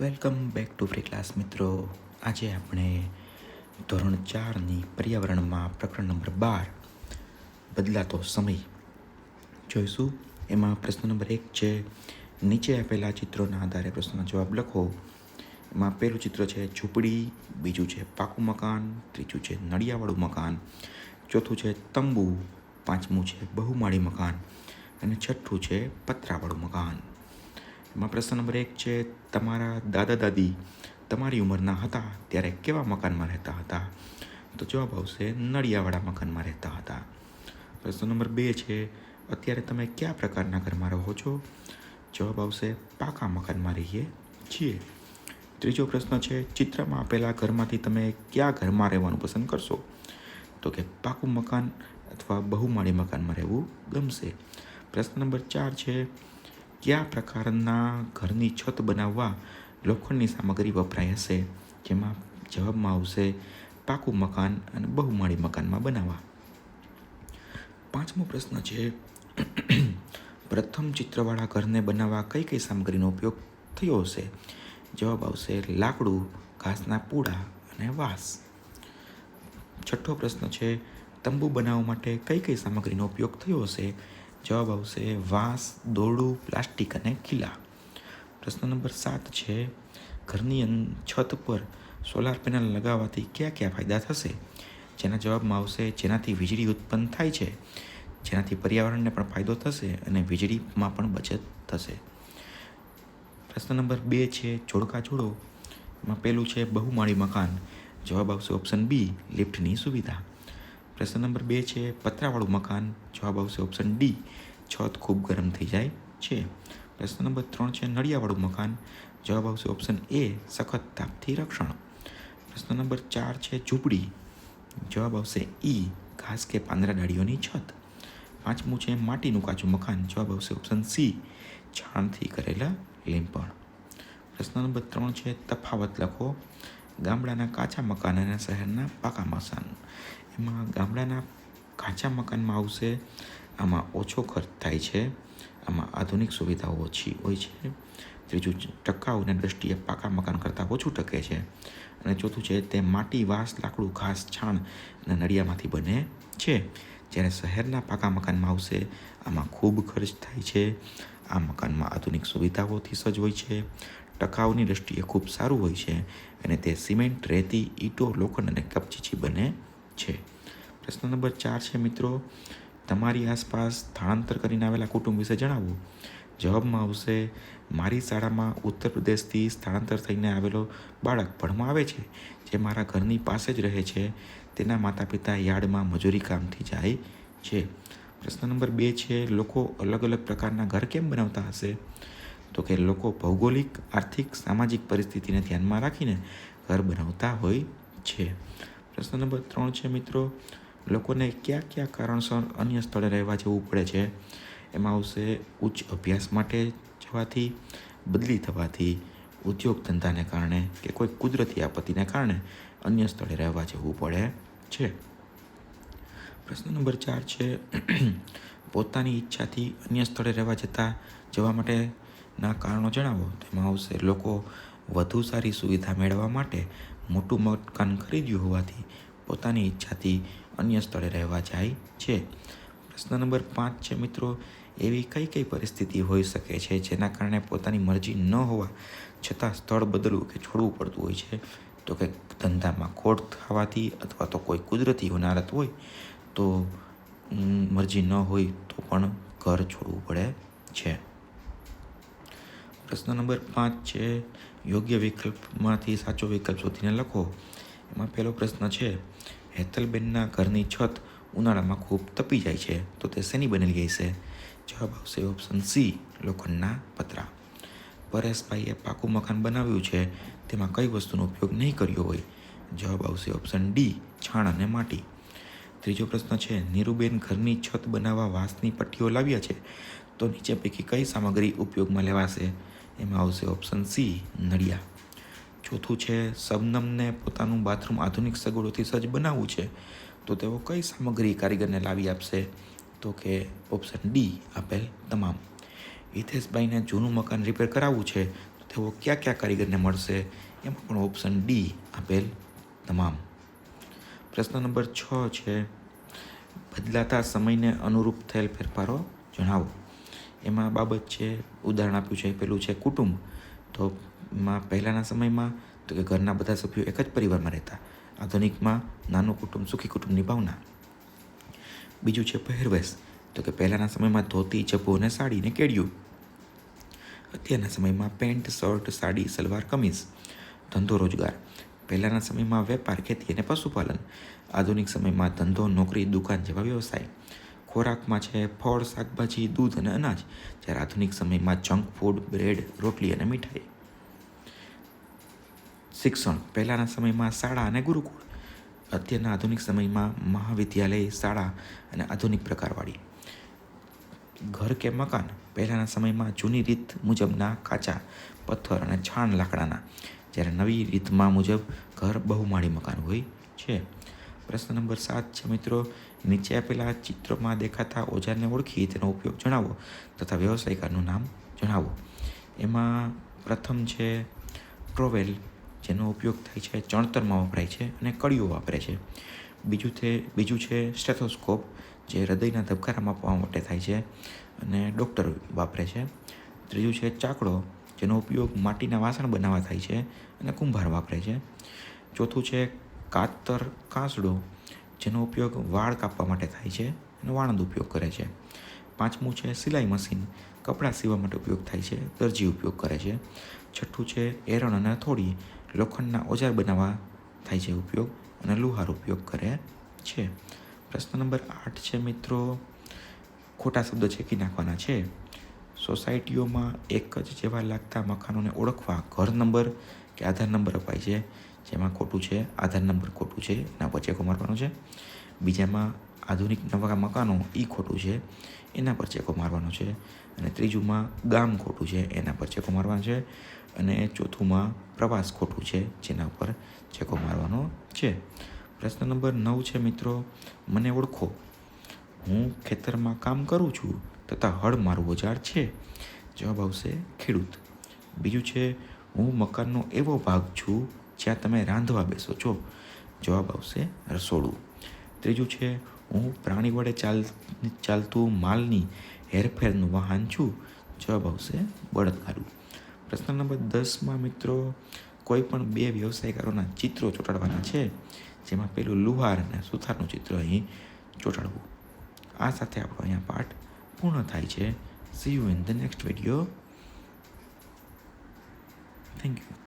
Welcome back to free class મિત્રો. આજે આપણે ધોરણ ચારની પર્યાવરણમાં પ્રકરણ નંબર બાર, બદલાતો સમય જોઈશું. એમાં પ્રશ્ન નંબર એક છે, નીચે આપેલા ચિત્રોના આધારે પ્રશ્નનો જવાબ લખો. એમાં પહેલું ચિત્ર છે, ઝૂંપડી, બીજું છે, પાકું મકાન, ત્રીજું છે, નળિયાવાળું મકાન, ચોથું છે, તંબુ, પાંચમું છે, બહુમાળી મકાન, અને છઠ્ઠું છે, પતરાવાળું મકાન. એમાં પ્રશ્ન નંબર એક છે, તમારા દાદા દાદી તમારી ઉંમરના હતા ત્યારે કેવા મકાનમાં રહેતા હતા? તો જવાબ આવશે, નળિયાવાળા મકાનમાં રહેતા હતા. પ્રશ્ન નંબર બે છે, અત્યારે તમે કયા પ્રકારના ઘરમાં રહો છો? જવાબ આવશે, પાકા મકાનમાં રહીએ છીએ. ત્રીજો પ્રશ્ન છે, ચિત્રમાં આપેલા ઘરમાંથી તમે કયા ઘરમાં રહેવાનું પસંદ કરશો? તો કે, પાકું મકાન અથવા બહુમાળી મકાનમાં રહેવું ગમશે. પ્રશ્ન નંબર ચાર છે કયા પ્રકારના ઘરની છત બનાવવા લોખંડની સામગ્રી વપરાય હશે? જેમાં જવાબમાં આવશે પાકું મકાન અને બહુમાળી મકાનમાં બનાવવા. પાંચમો પ્રશ્ન છે, પ્રથમ ચિત્રવાળા ઘરને બનાવવા કઈ કઈ સામગ્રીનો ઉપયોગ થયો હશે? જવાબ આવશે લાકડું, ઘાસના પૂડા અને વાંસ. છઠ્ઠો પ્રશ્ન છે, તંબુ બનાવવા માટે કઈ કઈ સામગ્રીનો ઉપયોગ થયો હશે? જવાબ આવશે વાંસ, દોરડું, પ્લાસ્ટિક અને કિલ્લા. પ્રશ્ન નંબર સાત છે, ઘરની છત પર સોલાર પેનલ લગાવવાથી કયા કયા ફાયદા થશે? જેના જવાબમાં આવશે, જેનાથી વીજળી ઉત્પન્ન થાય છે, જેનાથી પર્યાવરણને પણ ફાયદો થશે અને વીજળીમાં પણ બચત થશે. પ્રશ્ન નંબર બે છે, જોડકા જોડો. એમાં પહેલું છે, બહુમાળી મકાન. જવાબ આવશે ઓપ્શન બી લિફ્ટની સુવિધા. પ્રશ્ન નંબર બે છે, પતરાવાળું મકાન. જવાબ આવશે ઓપ્શન ડી છત ખૂબ ગરમ થઈ જાય છે. પ્રશ્ન નંબર ત્રણ છે, નળિયાવાળું મકાન. જવાબ આવશે ઓપ્શન એ સખત તાપથી રક્ષણ. પ્રશ્ન નંબર ચાર છે, ઝૂંપડી. જવાબ આવશે ઈ ઘાસ કે પાંદડા ડાળીઓની છત. પાંચમું છે, માટીનું કાચું મકાન. જવાબ આવશે ઓપ્શન સી છાણથી કરેલા લીંપણ પ્રશ્ન નંબર ત્રણ છે, તફાવત લખો. ગામડાના કાચા મકાન અને શહેરના પાકા મકાન. એમાં ગામડાના કાચા મકાનમાં આવશે. આમાં ઓછો ખર્ચ થાય છે. આમાં આધુનિક સુવિધાઓ ઓછી હોય છે. ત્રીજું ટકાઉની દ્રષ્ટિએ પાકા મકાન કરતાં ઓછું ટકે છે. અને ચોથું છે તે માટી, વાંસ, લાકડું, ઘાસ, છાણ અને નળિયામાંથી બને છે. જ્યારે શહેરના પાકા મકાનમાં આવશે, આમાં ખૂબ ખર્ચ થાય છે. આ મકાનમાં આધુનિક સુવિધાઓથી સજ્જ હોય છે. ટકાઉની દ્રષ્ટિએ ખૂબ સારું હોય છે અને તે સિમેન્ટ, રેતી, ઈંટો, લોખંડ અને કપચીચી બને છે. પ્રશ્ન નંબર ચાર છે મિત્રો, તમારી આસપાસ સ્થળાંતર કરીને આવેલા કુટુંબ વિશે જણાવો. જવાબમાં આવશે, મારી શાળામાં ઉત્તર પ્રદેશથી સ્થળાંતર થઈને આવેલો બાળક ભણવા આવે છે, જે મારા ઘરની પાસે જ રહે છે. તેના માતા પિતા યાર્ડમાં મજૂરી કામથી જાય છે. પ્રશ્ન નંબર બે છે, લોકો અલગ અલગ પ્રકારના ઘર કેમ બનાવતા હશે? તો કે લોકો ભૌગોલિક, આર્થિક, સામાજિક પરિસ્થિતિને ધ્યાનમાં રાખીને ઘર બનાવતા હોય છે. પ્રશ્ન નંબર ત્રણ છે મિત્રો, લોકોને કયા કયા કારણસર અન્ય સ્થળે રહેવા જવું પડે છે? એમાં આવશે ઉચ્ચ અભ્યાસ માટે જવાથી, બદલી થવાથી, ઉદ્યોગ ધંધાને કારણે કે કોઈ કુદરતી આપત્તિને કારણે અન્ય સ્થળે રહેવા જવું પડે છે. પ્રશ્ન નંબર ચાર છે, પોતાની ઈચ્છાથી અન્ય સ્થળે રહેવા જતા જવા માટેના કારણો જણાવો. તેમાં આવશે લોકો વધુ સારી સુવિધા મેળવવા માટે મોટું મકાન ખરીદ્યું હોવાથી પોતાની ઈચ્છાથી અન્ય સ્થળે રહેવા જાય છે. પ્રશ્ન નંબર પાંચ છે મિત્રો, એવી કઈ કઈ પરિસ્થિતિ હોઈ શકે છે જેના કારણે પોતાની મરજી ન હોવા છતાં સ્થળ બદલવું કે છોડવું પડતું હોય છે? તો કે ધંધામાં ખોટ થવાથી અથવા તો કોઈ કુદરતી હોનારત હોય તો મરજી ન હોય તો પણ ઘર છોડવું પડે છે. પ્રશ્ન નંબર પાંચ છે, યોગ્ય વિકલ્પમાંથી સાચો વિકલ્પ શોધીને લખો. એમાં પહેલો પ્રશ્ન છે, હેતલબેનના ઘરની છત ઉનાળામાં ખૂબ તપી જાય છે, તો તે શેની બનેલી હશે જવાબ આવશે ઓપ્શન સી લોખંડના પતરા. પરેશભાઈએ પાકું મકાન બનાવ્યું છે, તેમાં કઈ વસ્તુનો ઉપયોગ નહીં કર્યો હોય? જવાબ આવશે ઓપ્શન ડી છાણ અને માટી. ત્રીજો પ્રશ્ન છે, નીરુબેન ઘરની છત બનાવવા વાંસની પટ્ટીઓ લાવ્યા છે, તો નીચે પૈકી કઈ સામગ્રી ઉપયોગમાં લેવાશે? એમાં આવશે ઓપ્શન સી નળિયા. ચોથું છે શબનમને પોતાનું બાથરૂમ આધુનિક સગવડોથી સજ્જ બનાવવું છે, તો તેઓ કઈ સામગ્રી કારીગરને લાવી આપશે? તો કે ઓપ્શન ડી આપેલ તમામ. હિતેશભાઈને જૂનું મકાન રિપેર કરાવવું છે, તો તેઓ કયા કયા કારીગરને મળશે? એમાં પણ ઓપ્શન ડી આપેલ તમામ. પ્રશ્ન નંબર છ છે, બદલાતા સમયને અનુરૂપ થયેલ ફેરફારો જણાવો. એમાં બાબત છે, ઉદાહરણ આપ્યું છે, પેલું છે કુટુંબ. તો માં પહેલાંના સમયમાં તો કે ઘરના બધા સભ્યો એક જ પરિવારમાં રહેતા. આધુનિકમાં નાનું કુટુંબ, સુખી કુટુંબની ભાવના. બીજું છે પહેરવેશ. તો કે પહેલાંના સમયમાં ધોતી જબ્બો અને સાડી ને કેડિયું. અત્યારના સમયમાં પેન્ટ, શર્ટ, સાડી, સલવાર, કમીઝ. ધંધો રોજગાર. પહેલાંના સમયમાં વેપાર, ખેતી અને પશુપાલન. આધુનિક સમયમાં ધંધો, નોકરી, દુકાન જેવા વ્યવસાય. ખોરાકમાં છે, ફળ, શાકભાજી, દૂધ અને અનાજ. જ્યારે આધુનિક સમયમાં જંક ફૂડ બ્રેડ રોટલી અને મીઠાઈ. શિક્ષણ. પહેલાંના સમયમાં શાળા અને ગુરુકુળ. અત્યારના આધુનિક સમયમાં મહાવિદ્યાલય, શાળા અને આધુનિક પ્રકારવાળી. ઘર કે મકાન. પહેલાંના સમયમાં જૂની રીત મુજબના કાચા, પથ્થર અને છાણ લાકડાના. જ્યારે નવી રીતમાં મુજબ ઘર બહુમાળી મકાન હોય છે. પ્રશ્ન નંબર સાત છે, મિત્રો. નીચે આપેલા ચિત્રમાં દેખાતા ઓજારને ઓળખી તેનો ઉપયોગ જણાવો તથા વ્યવસાયિકાનું નામ જણાવો. એમાં પ્રથમ છે ટ્રોવેલ જેનો ઉપયોગ થાય છે, ચણતરમાં વપરાય છે અને કળીઓ વાપરે છે. બીજું તે બીજું છે સ્ટેથોસ્કોપ જે હૃદયના ધબકારા માપવા માટે થાય છે અને ડૉક્ટર વાપરે છે. ત્રીજું છે, ચાકડો, જેનો ઉપયોગ માટીના વાસણ બનાવવા થાય છે અને કુંભાર વાપરે છે. ચોથું છે કાતર કાસડો, જેનો ઉપયોગ વાળ કાપવા માટે થાય છે અને વાણંદ ઉપયોગ કરે છે. પાંચમું છે સિલાઈ મશીન, કપડાં સીવવા માટે ઉપયોગ થાય છે, દરજી ઉપયોગ કરે છે. છઠ્ઠું છે એરણ અને થોડી, લોખંડના ઓજાર બનાવવા થાય છે ઉપયોગ અને લુહાર ઉપયોગ કરે છે. પ્રશ્ન નંબર આઠ છે મિત્રો, ખોટા શબ્દ છેકી નાખવાના છે. સોસાયટીઓમાં એક જ જેવા લાગતા મકાનોને ઓળખવા ઘર નંબર કે આધાર નંબર અપાય છે. જેમાં ખોટું છે, આધાર નંબર ખોટું છે એના પર ચેકો મારવાનો છે. બીજામાં આધુનિક નવા મકાનો એ ખોટું છે, એના પર ચેકો મારવાનો છે. અને ત્રીજુંમાં ગામ ખોટું છે, એના પર ચેકો મારવાનો છે. અને ચોથુંમાં પ્રવાસ ખોટું છે, જેના ઉપર ચેકો મારવાનો છે. પ્રશ્ન નંબર નવ છે મિત્રો, મને ઓળખો. હું ખેતરમાં કામ કરું છું. તથા હળ મારું ઓજાર છે? જવાબ આવશે, ખેડૂત. બીજું છે, હું મકાનનો એવો ભાગ છું જ્યાં તમે રાંધવા બેસો છો? જવાબ આવશે, રસોડું. ત્રીજું છે, હું પ્રાણી વડે ચાલ, ચાલતું માલની હેરફેરનું વાહન છું? જવાબ આવશે બળદગાડું પ્રશ્ન નંબર દસમાં મિત્રો, કોઈ પણ બે વ્યવસાયકારોના ચિત્રો ચોંટાડવાના છે? જેમાં પેલું લુહાર અને સુથારનું ચિત્ર અહીં ચોંટાડવું. આ સાથે આપણો અહીંયા પાઠ પૂર્ણ થાય છે. See you in the next video thank you